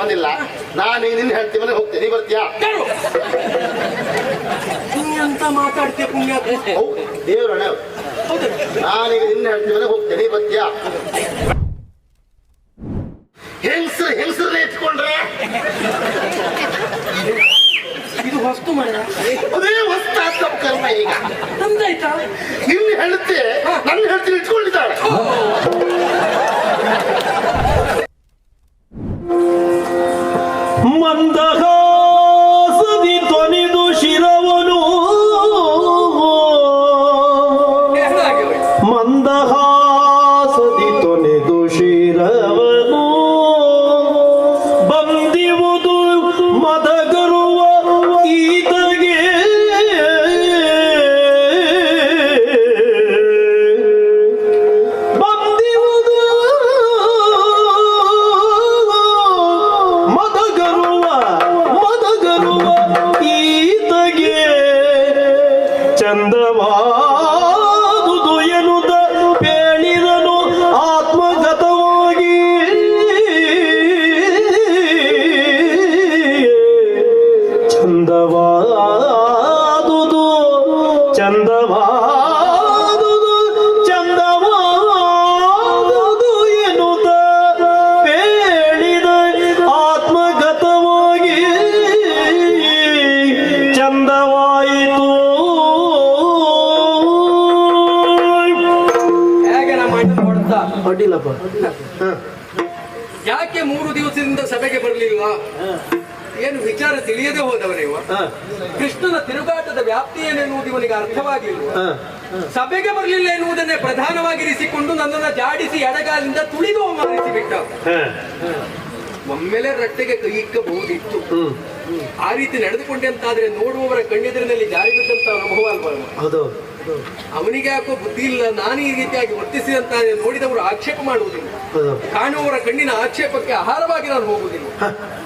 ಸಂಬಂಧ ಇಲ್ಲ ನಾನು ನಿನ್ನ ಹೇಳ್ತೀನಿ ಮನೆ ಹೋಗ್ತೀನಿ. ನೀ ಬರ್ತೀಯಾ? ಅಂತ ಮಾತಾಡ್ತೀಯ ಪುಣ್ಯ? ದೇವ್ರಣ ನಾನೀಗ ನಿನ್ನ ಹೇಳ್ತೀನಿ ಮನೆ ಹೋಗ್ತೇನೆ. ಬರ್ತೀಯಾ? ಹೆಂಗಸ್ರು ಹೆಂಗಸ್ರನ್ನೇ ಇಟ್ಕೊಂಡ್ರೆ ಇದು ವಸ್ತು ಅದೇ ಹೊಸ್ತಾದ ಕರ್ಮ ಈಗ. ನಂದಾಯ್ತಾ ನಿನ್ನ ಹೇಳ್ತೆ ನನ್ನ ಹೇಳ್ತೀನಿ ಇಟ್ಕೊಂಡಿದ್ದಾಳೆ. ಮಂದಹಾಸದಿ ಚಂದವಾದುದು ಎನ್ನುತ್ತ ಹೇಳಿದನು ಆತ್ಮಗತವಾಗಿ. ಚಂದವಾದುದು ಚಂದವಾದುದು ಹೊಡ್ದ ಅಡ್ಡಿಲ್ಲಪ್ಪ ಯಾಕೆ ಮೂರು ದಿವಸದಿಂದ ಸಭೆಗೆ ಬರಲಿಲ್ಲ ಏನು ವಿಚಾರ ತಿಳಿಯದೆ ಹೋದವನೇವ ಕೃಷ್ಣನ ತಿರುಗಾಟದ ವ್ಯಾಪ್ತಿ ಏನೆನ್ನುವುದು ಇವನಿಗೆ ಅರ್ಥವಾಗಿಲ್ಲ. ಸಭೆಗೆ ಬರಲಿಲ್ಲ ಎನ್ನುವುದನ್ನೇ ಪ್ರಧಾನವಾಗಿರಿಸಿಕೊಂಡು ನನ್ನನ್ನ ಜಾಡಿಸಿ ಎಡಗಾಲಿಂದ ತುಳಿದು ಅವಮಾನಿಸಿ ಬಿಟ್ಟ. ಒಮ್ಮೆಲೆ ರಟ್ಟೆಗೆ ಕೈ ಇಕ್ಕಬಹುದಿತ್ತು. ಆ ರೀತಿ ನಡೆದುಕೊಂಡೆ ಅಂತಾದ್ರೆ ನೋಡುವವರ ಕಣ್ಣೆದುರಿನಲ್ಲಿ ಜಾರಿ ಬಿದ್ದಂತ ಅನುಭವ ಅಲ್ವಾ ಹೌದು. ಅವನಿಗೆ ಯಾಕೋ ಬುದ್ಧಿ ಇಲ್ಲ ನಾನು ಈ ರೀತಿಯಾಗಿ ವರ್ತಿಸಿದಂತ ನೋಡಿದವರು ಆಕ್ಷೇಪ ಮಾಡುವುದಿಲ್ಲ. ಕಾಣುವವರ ಕಣ್ಣಿನ ಆಕ್ಷೇಪಕ್ಕೆ ಆಹಾರವಾಗಿ ನಾನು ಹೋಗುವುದಿಲ್ಲ.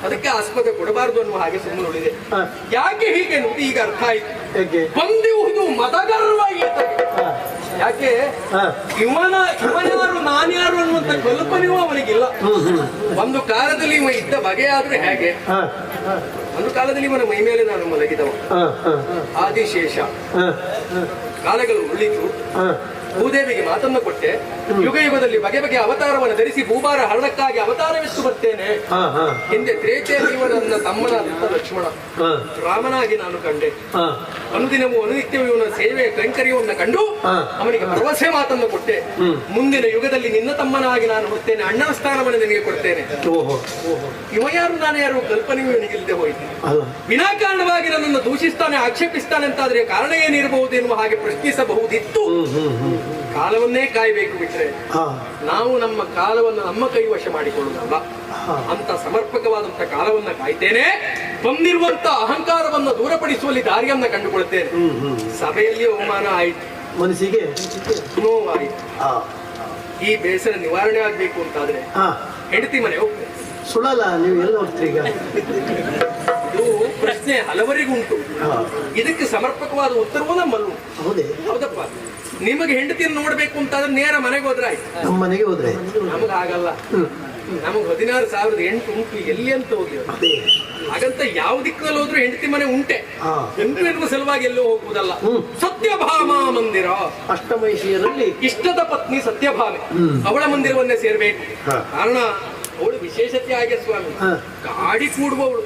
ಅದಕ್ಕೆ ಆಸ್ಪತ್ರೆ ಕೊಡಬಾರದು ಅನ್ನುವ ಹಾಗೆ ಸುಮ್ಮನೆ ನೋಡಿದೆ. ಯಾಕೆ ಹೀಗೆ ನೋಡಿ ಈಗ ಅರ್ಥ ಆಯ್ತು. ಬಂದಿರುವುದು ಮತಗಾರರವಾಗಿ ಯಾಕೆ. ಇವನ ಇವನ್ಯಾರು ನಾನ್ಯಾರು ಅನ್ನುವಂತ ಕಲ್ಪನೆಯೂ ಅವನಿಗಿಲ್ಲ. ಒಂದು ಕಾಲದಲ್ಲಿ ಇವ ಇದ್ದ ಬಗೆಯಾದ್ರೆ ಹೇಗೆ? ಒಂದು ಕಾಲದಲ್ಲಿ ಇವನ ಮೈ ಮೇಲೆ ನಾನು ಮಲಗಿದವ. ಆದಿಶೇಷ. ಹ, ಕಾಲಗಳು ಉಳಿತು ಹ. ಭೂದೇವಿಗೆ ಮಾತನ್ನು ಕೊಟ್ಟೆ. ಯುಗ ಯುಗದಲ್ಲಿ ಬಗೆ ಬಗೆ ಅವತಾರವನ್ನು ಧರಿಸಿ ಭೂಭಾರ ಹರಣಕ್ಕಾಗಿ ಅವತಾರವೆಷ್ಟು ಬರ್ತೇನೆ. ಹಿಂದೆ ತ್ರೇತೆ ಇವ ನನ್ನ ತಮ್ಮನಾದಂತ ಲಕ್ಷ್ಮಣ. ರಾಮನಾಗಿ ನಾನು ಕಂಡೆ. ಅನುದಿನವೂ ಅನುನಿತ್ಯವೂ ಇವನ ಸೇವೆ ಕೈಂಕರ್ಯವನ್ನು ಕಂಡು. ಅವನಿಗೆ ಭರವಸೆ ಮಾತನ್ನು ಕೊಟ್ಟೆ. ಮುಂದಿನ ಯುಗದಲ್ಲಿ ನಿನ್ನ ತಮ್ಮನಾಗಿ ನಾನು ಹೊತ್ತೇನೆ ಅಣ್ಣನ ಸ್ಥಾನವನ್ನು ನಿನಗೆ ಕೊಡ್ತೇನೆ. ಓಹೋ. ಇವ ಯಾರು? ನಾನು ಯಾರು? ಕಲ್ಪನೆಯೂ ಇವನಿಗಿಲ್ಲದೆ ಹೋಯಿತು. ವಿನಾಕಾರಣವಾಗಿ ನನ್ನನ್ನು ದೂಷಿಸ್ತಾನೆ ಆಕ್ಷೇಪಿಸ್ತಾನೆ ಅಂತಾದ್ರೆ ಕಾರಣ ಏನಿರಬಹುದು ಎನ್ನುವ ಹಾಗೆ ಪ್ರಶ್ನಿಸಬಹುದಿತ್ತು. ಕಾಲವನ್ನೇ ಕಾಯಬೇಕು ಬಿಟ್ರೆ ನಾವು ನಮ್ಮ ಕಾಲವನ್ನು ನಮ್ಮ ಕೈವಶ ಮಾಡಿಕೊಳ್ಳುವುದಲ್ಲ. ಹ. ಅಂತ ಸಮರ್ಪಕವಾದಂತ ಕಾಲವನ್ನ ಕಾಯ್ತೇನೆ. ಬಂದಿರುವಂತ ಅಹಂಕಾರವನ್ನು ದೂರಪಡಿಸುವಲ್ಲಿ ದಾರಿಯನ್ನ ಕಂಡುಕೊಳ್ತೇನೆ ಸಭೆಯಲ್ಲಿ ಅವಮಾನ ಆಯ್ತು. ಮನಸ್ಸಿಗೆ? ನೋವಾಯಿತು. ಹ, ಈ ಬೇಸರ ನಿವಾರಣೆ ಆಗ್ಬೇಕು ಅಂತಾದ್ರೆ. ಹೆಂಡತಿ ಮನೆ ಹೋಗ್ತೇನೆ ಸುಳ್ಳಲ್ಲ ನೀವು ಎಲ್ಲ ಹೋಗ್ತೀರಿ ಈಗ? ಇದು ಪ್ರಶ್ನೆ ಹಲವರಿಗುಂಟು. ಉಂಟು ಇದಕ್ಕೆ ಸಮರ್ಪಕವಾದ ಉತ್ತರವೂ ನಮ್ಮಲ್ಲೂ. ಹೌದೇ? ಹೌದಪ್ಪ. ನಿಮಗೆ ಹೆಂಡತಿಯನ್ನು ನೋಡ್ಬೇಕು ಅಂತಾದ್ರೆ ನೇರ ಮನೆಗೆ ಹೋದ್ರೆ ಆಯ್ತು. ನಮ್ಮ ಮನೆಗೆ ಹೋದ್ರೆ ನಮಗೆ ಆಗಲ್ಲ ನಮಗೆ ಹದಿನಾರು ಸಾವಿರದ ಎಂಟು ಉಂಟು ಎಲ್ಲಿ ಅಂತ ಹೋಗಿ ಹಾಗಂತ ಯಾವ ದಿಕ್ಕಲ್ಲಿ ಹೋದ್ರು ಹೆಂಡತಿ ಮನೆ ಉಂಟೆ. ಹೆಂಡತಿ ಎನ್ನುವ ಸಲುವಾಗಿ ಎಲ್ಲೋ ಹೋಗುವುದಲ್ಲ. ಸತ್ಯಭಾಮ ಮಂದಿರ. ಅಷ್ಟಮೈಷಿಯರಲ್ಲಿ ಇಷ್ಟದ ಪತ್ನಿ ಸತ್ಯಭಾಮೆ. ಅವಳ ಮಂದಿರವನ್ನೇ ಸೇರ್ಬೇಕು. ಕಾರಣ ಅವಳು ವಿಶೇಷತೆ ಆಗಿ ಸ್ವಾಮಿ. ಗಾಡಿ ಕಾಡಿ ಕೂಡುವವಳು.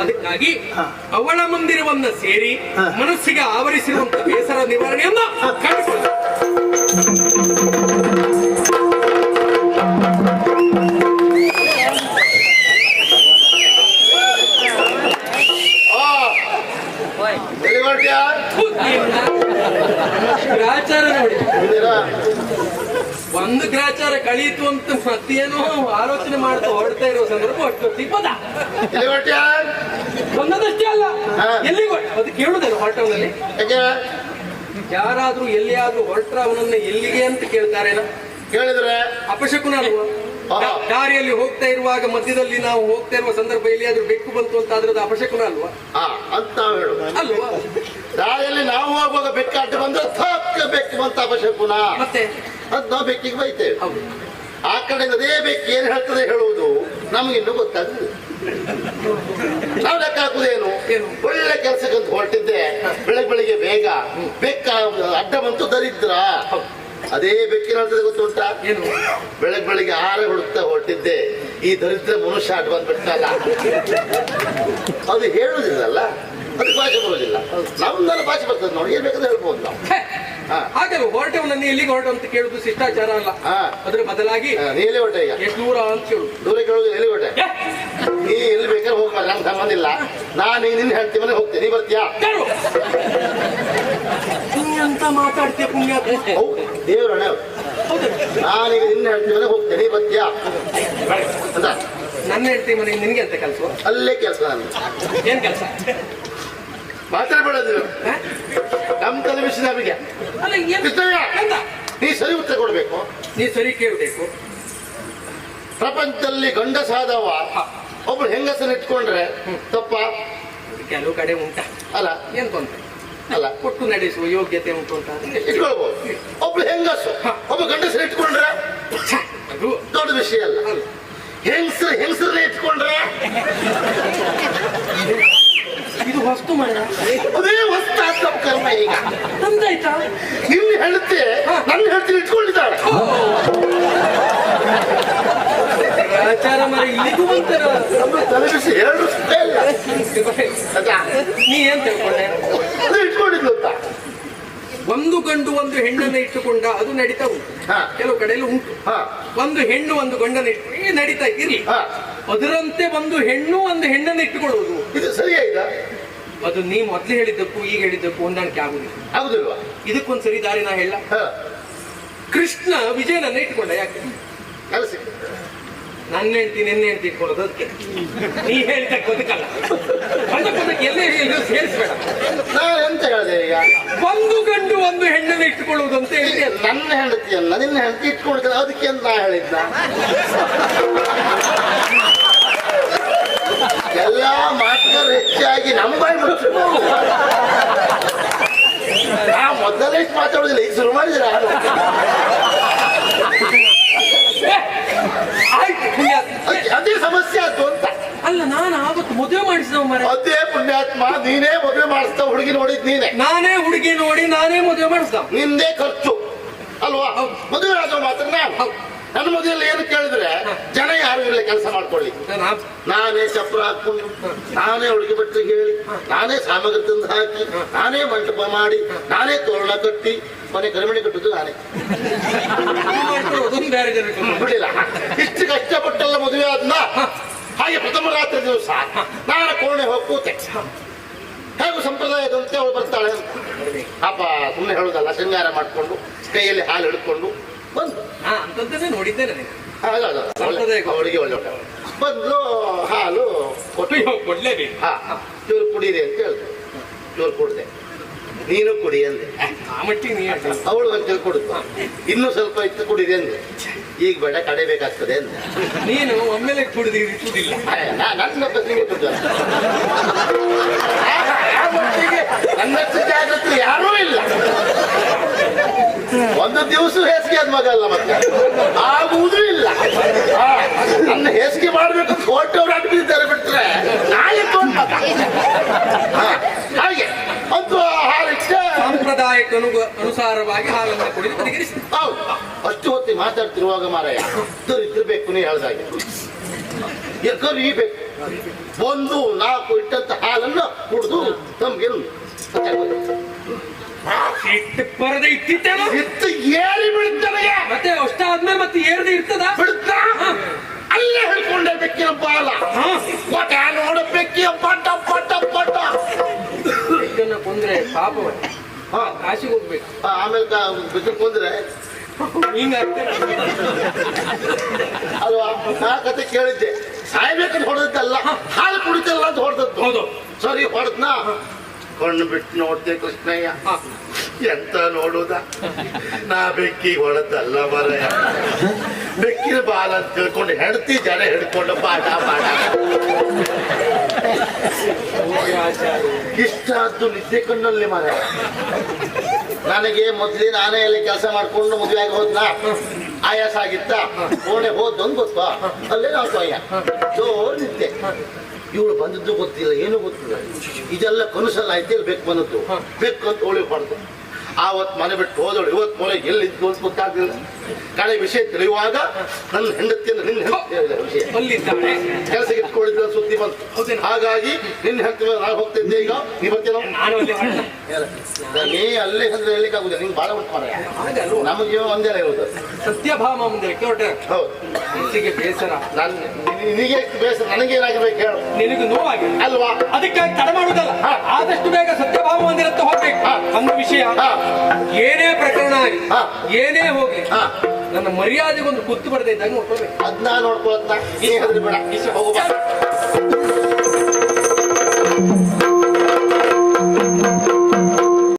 ಅದಕ್ಕಾಗಿ ಅವಳ ಮಂದಿರವನ್ನ ಸೇರಿ. ಮನಸ್ಸಿಗೆ ಆವರಿಸಿರುವಂತ ಬೇಸರ ನಿವಾರಣೆಯನ್ನ ಕಂಡುಕೊಳ್ಳ ಆ, ಎಲ್ಲಿ ಹೊರಟ್ಯಾ? ಗ್ರಾಚಾರ ನೋಡಿ ಬಂದಿರಾ? ಒಂದು ಗ್ರಾಚಾರ ಕಳೀತು ಅಂತ ಮತ್ತೇನೋ ಆಲೋಚನೆ ಮಾಡ್ತಾ ಹೊರಡ್ತಾ ಇರೋ ಸಂದರ್ಭ ಅಷ್ಟೊತ್ತಿಗೆ ಪದ? ಒಂದದಷ್ಟೇ ಅಲ್ಲ. ಎಲ್ಲಿ ಎಲ್ಲಿಗೆ ಅದು ಕೇಳುದಲ್ಲ ಹೊರಟವನಲ್ಲಿ. ಯಾಕೆ? ಯಾರಾದ್ರೂ ಎಲ್ಲಿಯಾದ್ರೂ ಹೊರಟ್ರ ಅವನನ್ನ ಎಲ್ಲಿಗೆ ಅಂತ ಕೇಳ್ತಾರೇನ. ಕೇಳಿದ್ರೆ? ಅಪಶಕುನ ಅಲ್ವಾ ದಾರಿಯಲ್ಲಿ ಹೋಗ್ತಾ ಇರುವಾಗ ಮಧ್ಯದಲ್ಲಿ ನಾವು ಹೋಗ್ತಾ ಇರುವ ಸಂದರ್ಭ ಎಲ್ಲಿಯಾದ್ರೂ ಬೆಕ್ಕು ಬಂತು ಅಂತ ಅದ್ರದ್ದು ಅಪಶಕುನ ಅಲ್ವಾ ಅಂತ ನಾವು ಅಲ್ವಾ? ದಾರಿಯಲ್ಲಿ ನಾವು ಹೋಗುವಾಗ ಬೆಕ್ಕ ಅಡ್ಡ ಬಂದ್ರೆ ಬೆಕ್ಕು ಬಂತ ಅಪಶಕುನ. ಮತ್ತೆ? ಅದ್ ನಾವು ಬೆಕ್ಕಿಗೆ ಬೈತೇವೆ ಆ ಕಡೆಯಿಂದ ಅದೇ ಬೆಕ್ಕಿ ಏನು ಹೇಳ್ತದೆ ಹೇಳುವುದು ನಮಗಿನ್ನೂ ಗೊತ್ತಾಗ್ತದೆ ನಾವು ಲೆಕ್ಕ ಹಾಕುದೇನು ಒಳ್ಳೆ ಒಳ್ಳೆ ಅಂತ ಹೊರಟಿದ್ದೆ. ಬೆಳಗ್ಗೆ ಬೆಳಿಗ್ಗೆ ಬೇಗ. ಬೆಕ್ಕ ಅಡ್ಡ ಬಂತು ದರಿದ್ರ. ಅದೇ ಬೆಕ್ಕಿನ ಹೇಳ್ತದೆ ಗೊತ್ತುಂಟಾ ಏನು? ಬೆಳಗ್ಗೆ ಬೆಳಿಗ್ಗೆ ಆರ ಹುಡುಕ್ತಾ ಹೊರಟಿದ್ದೆ. ಈ ದರಿದ್ರ ಮನುಷ್ಯ ಅಡ್ಡ ಬಂದ್ಬಿಡ್ತಲ್ಲ. ಅದು ಹೇಳುದಿಲ್ಲಲ್ಲ ಅದಕ್ಕೆ ಭಾಷೆ ಬರೋದಿಲ್ಲ ನಮ್ದೆಲ್ಲ ಭಾಷೆ ಬರ್ತದೆ ನೋಡಿ. ಏನ್ ಬೇಕಾದ್ರೆ ಹೇಳ್ಬೋದು ನಾವು. ಹೇ, ಹೊರಟೆವು ನನ್ನ ಎಲ್ಲಿಗೆ ಹೊರಟು ಅಂತ ಕೇಳುದು ಶಿಷ್ಟಾಚಾರ ಅಲ್ಲ. ಅದ್ರ ಅದರ ಬದಲಾಗಿ ಎಲ್ಲಿ ಹೊಟ್ಟೆ ಈಗ? ಎಷ್ಟು ದೂರ ಅಂತ ಕೇಳುದು ದೂರ ಕೇಳೋದು ಎಲ್ಲಿ ಹೊಟ್ಟೆ ನೀ ಎಲ್ಲಿ ಬೇಕಾದ್ರೆ ಹೋಗಲ್ಲ ನಮ್ ಸಂಬಂಧ ಇಲ್ಲ. ನಾನು ನಿನ್ನ ಹೇಳ್ತೀನಿ ಮನೆ ಹೋಗ್ತೇನೆ ನೀ ಬರ್ತೀಯಾ? ಅಂತ ಮಾತಾಡ್ತೀಯ ಪುಣ್ಯ ಹೌ ದೇವ್ರಣ ನಾನೀಗ ನಿನ್ನ ಹೇಳ್ತೀನಿ ಮನೆ ಹೋಗ್ತೇನೆ ನೀ ಬರ್ತೀಯಾ? ಅಂತ. ನನ್ನ ಹೆಂಡತಿ ಮನೆಗೆ ನಿನ್ಗೆ ಅಂತ ಕೆಲಸ? ಅಲ್ಲೇ ಕೆಲಸ ನಾನು. ಏನ್ ಕೆಲಸ? ಮಾತಾಡಬೇಡ ಬಿಡೋದು. ನಮ್ ಟೆಲಿವಿಷನ್ ನಮಗೆ. ಅಲ್ಲ ಏನ್ ಕೃಷ್ಣಯ್ಯ ಎಂತ? ನೀ ಸರಿ ಉತ್ತರ ಕೊಡ್ಬೇಕು. ನೀ ಸರಿ ಕೇಳಬೇಕು. ಪ್ರಪಂಚದಲ್ಲಿ ಗಂಡಸಾದವ ಒಬ್ರು ಹೆಂಗಸನ್ನ ಇಟ್ಕೊಂಡ್ರೆ ತಪ್ಪ? ಕೆಲವು ಕಡೆ ಉಂಟ. ಅಲ್ಲ. ಏನ್ ತೊಂದ್ರೆ? ಅಲ್ಲ. ಕೊಟ್ಟು ನಡೆಸುವ ಯೋಗ್ಯತೆ ಉಂಟು ಅಂತ. ಆದ್ರೆ ಇಟ್ಕೊಳ್ಬಹುದು ಒಬ್ಳು ಹೆಂಗಸು ಒಬ್ಬ ಗಂಡಸನ್ನ ಇಟ್ಕೊಂಡ್ರೆ? ಛೆ, ಅದು ದೊಡ್ಡ ವಿಷಯ ಅಲ್ಲ. ಅಲ್ಲ. ಹೆಂಗಸರು ಹೆಂಗಸರನ್ನ ಇಟ್ಕೊಂಡ್ರೆ? ಇದು ಹೊಸ್ತು ಮರ ಅದೇ ಹೊಸ್ತಾದ ಕರ್ಮ ಈಗ. ನಮ್ದಾಯ್ತಾ? ನೀವು ಹೇಳುತ್ತೆ ನನ್ನ ಹೇಳ್ತೀನಿ ಇಟ್ಕೊಂಡಿದ್ದಾಳೆ. ಆಚಾರ ಮರ ಇಲ್ಲಿಗೂ ಬಂತಾರ ನಮ್ಮ ತಲೆಬಿಸಿ ಎರಡು ಸುತ್ತ ಇಲ್ಲ. ಅದ ನೀ ಏನ್ ತಿಳ್ಕೊಂಡೆ? ಅದು ಇಟ್ಕೊಂಡಿದ್ಲು ಅಂತ. ಒಂದು ಗಂಡು ಒಂದು ಹೆಣ್ಣನ್ನು ಇಟ್ಟುಕೊಂಡ ಅದು ನಡೀತಾ ಉಂಟು. ಕೆಲವು ಕಡೆಯಲ್ಲಿ ಉಂಟು. ಹಾ. ಒಂದು ಹೆಣ್ಣು ಒಂದು ಗಂಡನ್ನು ಇಟ್ಟು ನಡೀತಾ ಇರ್ಲಿ ಹಾ. ಅದರಂತೆ ಒಂದು ಹೆಣ್ಣು ಒಂದು ಹೆಣ್ಣನ್ನು ಇಟ್ಟುಕೊಳ್ಳುವುದು. ಇದು ಸರಿಯಾಯಿತ ಅದು ನೀ ಮೊದ್ಲು ಹೇಳಿದ್ದಕ್ಕೂ ಈಗ ಹೇಳಿದ್ದಕ್ಕೂ ಹೊಂದಾಣಿಕೆ ಆಗುದಿಲ್ಲ ಹೌದಿಲ್ವಾ? ಇದಕ್ಕೊಂದು ಸರಿ ದಾರಿ ನಾ ಹೇಳ. ಕೃಷ್ಣ ವಿಜಯನನ್ನ ಇಟ್ಕೊಂಡ ಯಾಕೆ? ನನ್ನ ಹೆಂಡತಿ ನಿನ್ನ ಹೆಂಡತಿ ಇಟ್ಕೊಳ್ಳೋದು ಅದಕ್ಕೆ. ನೀ ಹೇಳ್ತಾ ಬದುಕಲ್ಲ ಅದಕ್ಕೆ ಎಲ್ಲೇ ಹೇಳಿ ಸೇರಿಸ್ಬೇಡ. ನಾನು ಎಂತ ಹೇಳಿದೆ ಈಗ? ಒಂದು ಗಂಡು ಒಂದು ಹೆಣ್ಣನ್ನು ಇಟ್ಕೊಳ್ಳುವುದು ಅಂತ ಹೇಳಿದೆ ನನ್ನ ಹೆಂಡತಿಯನ್ನ ನಿನ್ನ ಹೆಂಡತಿ ಇಟ್ಕೊಳ್ತಾರೆ ಅದಕ್ಕೆ ಅಂತ ನಾ ಹೇಳಿದ್ದ ಎಲ್ಲಾ ಮಾತುಗಳು ಹೆಚ್ಚಾಗಿ ನಮ್ಮ ಬಾಯಿ ನಾ ಮೊದಲೇ ಮಾತಾಡೋದಿಲ್ಲ ಈಗ ಶುರು ಮಾಡಿದ್ರೆ ಏ, ಆಯ್ತು ಪುಣ್ಯಾತ್ಮ ಅದಕ್ಕೆ ಅದೇ ಸಮಸ್ಯೆ ಆಯ್ತು ಅಂತ ಅಲ್ಲ ನಾನು ಆವತ್ತು ಮದುವೆ ಮಾಡಿಸಿದವ ಮರ ಅದೇ ಪುಣ್ಯಾತ್ಮ ನೀನೇ ಮದುವೆ ಮಾಡಿಸ್ದ ಹುಡುಗಿ ನೋಡಿದ್ ನೀನೆ. ನಾನೇ ಹುಡುಗಿ ನೋಡಿ ನಾನೇ ಮದುವೆ ಮಾಡಿಸ್ದ. ನಿಂದೇ ಖರ್ಚು ಅಲ್ವಾ. ಮದುವೆ ಆಗೋ ಮಾತ್ರ ನಾನು. ನನ್ನ ಮದುವೆಯಲ್ಲಿ ಏನು ಕೇಳಿದ್ರೆ ಜನ ಯಾರು ಇಲ್ಲ ಕೆಲಸ ಮಾಡ್ಕೊಳ್ಳಿ. ನಾನು ಚಪ್ರ ಹಾಕು ನಾನೇ ಹುಡುಗಿ ಬಟ್ಟೆ ಹೇಳಿ ನಾನೇ ಸಾಮಗ್ರಿ ತಂದು ಹಾಕಿ ನಾನೇ ಮಂಟಪ ಮಾಡಿ ನಾನೇ ತೋರಣ ಕಟ್ಟಿ ಮನೆ ಕರಿಮಣಿ ಕಟ್ಟುದು ನಾನೇ. ಬಿಡಿಲ್ಲ. ಇಷ್ಟು ಕಷ್ಟಪಟ್ಟೆಲ್ಲ ಮದುವೆ ಆದ್ನ? ಹಾಗೆ ಪ್ರಥಮ ರಾತ್ರಿ ದಿವಸ ನಾನು ಕೋಣೆ ಹೋಗಿ ಕೂತೆ ಸಂಪ್ರದಾಯ ಸಂಪ್ರದಾಯದಂತೆ ಅವಳು ಬರ್ತಾಳೆ ಅಂತ. ಪಾಪ ಸುಮ್ಮನೆ ಹೇಳೋದಲ್ಲ ಶೃಂಗಾರ ಮಾಡಿಕೊಂಡು ಕೈಯಲ್ಲಿ ಹಾಲು ಹಿಡ್ಕೊಂಡು ಬಂದು. ಹಾ ನೋಡಿದ್ದೇನೆ. ಅವಳಿಗೆ ಒಳ್ಳೆ ಬಂದು ಹಾಲು ಕೊಟ್ಟು. ಕೊಡ್ಲೇಬೇಕು ಹಾ ಚೂರು ಕುಡೀರಿ ಅಂತ ಹೇಳಿದ್ರು ಚೂರು ಕುಡಿದೆ. ನೀನು ಕುಡಿ ಅಂದೆ. ಅವಳು ಒಂಚೂರು ಕುಡಿದ್ಲು. ಇನ್ನೂ ಸ್ವಲ್ಪ ಇತ್ತು ಕುಡಿದೆ ಅಂದೆ. ಈಗ ಬೇಡ ಕಡೆ ಬೇಕಾಗ್ತದೆ ಅಂದೆ ನೀನು ಒಮ್ಮೆಲೆ ಕುಡಿದು ಇರುವುದಿಲ್ಲ ಆಯ್, ನಾ- ನನ್ನ ಮಟ್ಟಿಗೆ ನನ್ನಷ್ಟು ಜಾಗೃತಿ ಯಾರೂ ಇಲ್ಲ. ಒಂದು ದಿವಸ ಹೇಸಿಗೆ ಆದ ಮಗ ಅಲ್ಲ ಮತ್ತೆ. ಆಗುವುದೂ ಇಲ್ಲ. ಆ, ನನ್ನ ಹೇಸಿಗೆ ಮಾಡ್ಬೇಕು ಫೋಟೋ ಬಿಟ್ಟಿದ್ದಾರೆ ಬಿಟ್ರೆ ನಾಳೆ ತೊಗೊಂಡ್ ಮಗ. ಆ, ಹಾಗೆ ಒಂದು ಹಾಲಿಟ್ಟೆ ಅನುಸಾರವಾಗಿ ಹಾಲನ್ನು ಕುಡಿದು ಬದಿಗಿರಿಸಿ ಹೌದು ಅಷ್ಟು ಹೊತ್ತಿಗೆ ಮಾತಾಡ್ತಿರುವಾಗ ಮಾರಾಯ ಇದ್ದಿರ್ಬೇಕು ನೀ ಹೇಳ್ದಾಗೆ ಈ ಬೇಕು. ಒಂದು ನಾಲ್ಕು ಇಟ್ಟಂತ ಹಾಲನ್ನು ಕುಡಿದು ನಮ್ಗೆ ಇಟ್ಟು ಬರದೆ ಇಟ್ಟಿತ್ತೇನೋ? ಎತ್ತು ಏರಿ ಬಿಡುತ್ತನೆಯ ಮತ್ತೆ ಅಷ್ಟಾದ್ಮೇಲೆ ಮತ್ತೆ ಏರದೆ ಇರ್ತದ? ಬಿಡುತ್ತ? ಅಲ್ಲೇ ಹೇಳ್ಕೊಂಡೆ ಬೆಕ್ಕಿನ ಬಾಲ. ಪಟ ನೋಡ ಬೆಕ್ಕಿಯ ಪಟ ಪಟ ಪಟ. ಕೊಂದ್ರೆ ಪಾಪವ. ಹಾ, ಕಾಶಿಗೆ ಹೋಗ್ಬೇಕು. ಆಮೇಲೆ ಬೆಕ್ಕಿನ ಕೊಂದ್ರೆ ಹಿಂಗ ನಾ ಕತೆ ಕೇಳಿದ್ದೆ. ಸಾಯ್ಬೇಕಂತ ಹೊಡೆದಲ್ಲ ಹಾಲು ಕುಡಿತಲ್ಲ ಅಂತ ಹೊಡೆದದ್ದು. ಹೌದು. ಸರಿ ಹೊಡೆದ್ನ? ಕಣ್ಣು ಬಿಟ್ಟು ನೋಡ್ದೆ ಕೃಷ್ಣಯ್ಯ. ಎಂತ ನೋಡುದ? ನಾ ಬೆಕ್ಕಿ ಹೊಡೆದಲ್ಲ ಮರಯ ಬೆಕ್ಕಿನ ಬಾಲ ಅಂತ ತಿಳ್ಕೊಂಡು ಹೆಂಡತಿ ಜನ ಹಿಡ್ಕೊಂಡು ಪಾಠ ಪಾಠ. ಇಷ್ಟ ನಿದ್ದೆ ಕಣ್ಣಲ್ಲಿ ಮರ ನನಗೆ ಮೊದ್ಲಿ ನಾನೇ ಅಲ್ಲಿ ಕೆಲಸ ಮಾಡ್ಕೊಂಡು ಮದುವೆ ಆಗಿ ಆಯಾಸ ಆಗಿತ್ತ? ಕೋಣೆ ಹೋದೊಂದು ಗೊತ್ತಾ? ಅಲ್ಲೇ ನಾವು ಅಯ್ಯ ಜೋರ್ ನಿಂತೆ ಇವಳು ಬಂದದ್ದು ಗೊತ್ತಿಲ್ಲ, ಏನು ಗೊತ್ತಿಲ್ಲ. ಇದೆಲ್ಲ ಕನಸಲ್ಲ ಆಯ್ತು ಬೆಕ್ಕು ಬೇಕು ಬಂದದ್ದು? ಬೆಕ್ಕು ಅಂತ ಹೋಳಿ ಪಡ್ದು ಆವತ್ ಮನೆ ಬಿಟ್ಟು ಹೋದಳು ಇವತ್ತು ಮನೆ ಎಲ್ಲಿದ್ದು ಅಂತ ಗೊತ್ತಾಗ್ಲಿಲ್ಲ. ಕಡೆ ವಿಷಯ ತಿಳಿಯುವಾಗ ನನ್ನ ಹೆಂಡತಿಯನ್ನು ನಿನ್ನ ವಿಷಯ. ಅಲ್ಲಿದ್ದಾಳೆ ಕೆಲಸಕ್ಕೆ ಇಟ್ಕೊಂಡಿದ್ದ ಸುದ್ದಿ ಬಂತು? ಹಾಗಾಗಿ ನಿನ್ನ ಹೆಂಡತಿ ನಾನು ಹೋಗ್ತಿದ್ದೆ ಈಗ. ನೀ ಬರ್ತೀನ ನೀ ಅಲ್ಲೇ ಅಂದ್ರೆ ಹೇಳಿಕ್ಕೆ ಆಗುದಿಲ್ಲ. ನಿಂಗೆ ಭಾಳ ಉಂಟು ನಮಗೆ ಒಂದೇ ಇರುವುದು ಸತ್ಯಭಾಮ ಮುಂದೆ ಹೊರಟ ಹೌದು. ಮನಸ್ಸಿಗೆ ಬೇಸರ. ನಾನು ನಿನಗೆ ಎಷ್ಟು ಬೇಸರ. ನನಗೇನಾಗಿರ್ಬೇಕು ಹೇಳು. ನಿನಗೆ ನೋವಾಗಿ ಅಲ್ವಾ? ಅದಕ್ಕಾಗಿ ತಡ ಮಾಡುವುದಲ್ಲ. ಆದಷ್ಟು ಬೇಗ ಸತ್ಯಭಾಮ ಮಂದಿರಕ್ಕೆ ಹೋಗ್ಬೇಕು. ಒಂದು ವಿಷಯ. ಏನೇ ಪ್ರಕರಣ ಆಗಲಿ ಹಾ. ಏನೇ ಹೋಗ್ಲಿ ನನ್ನ ಮರ್ಯಾದೆಗೊಂದು ಕುತ್ತು ಬರದೇ ಇದ್ದಂಗೆ ನೋಡ್ಕೋಬೇಕು ಅದನ್ನ ನೋಡ್ಕೊಳತ್ತ ನೀ ಹೆದ್ರಿ ಬೇಡ. ಹೋಗು ಬಾ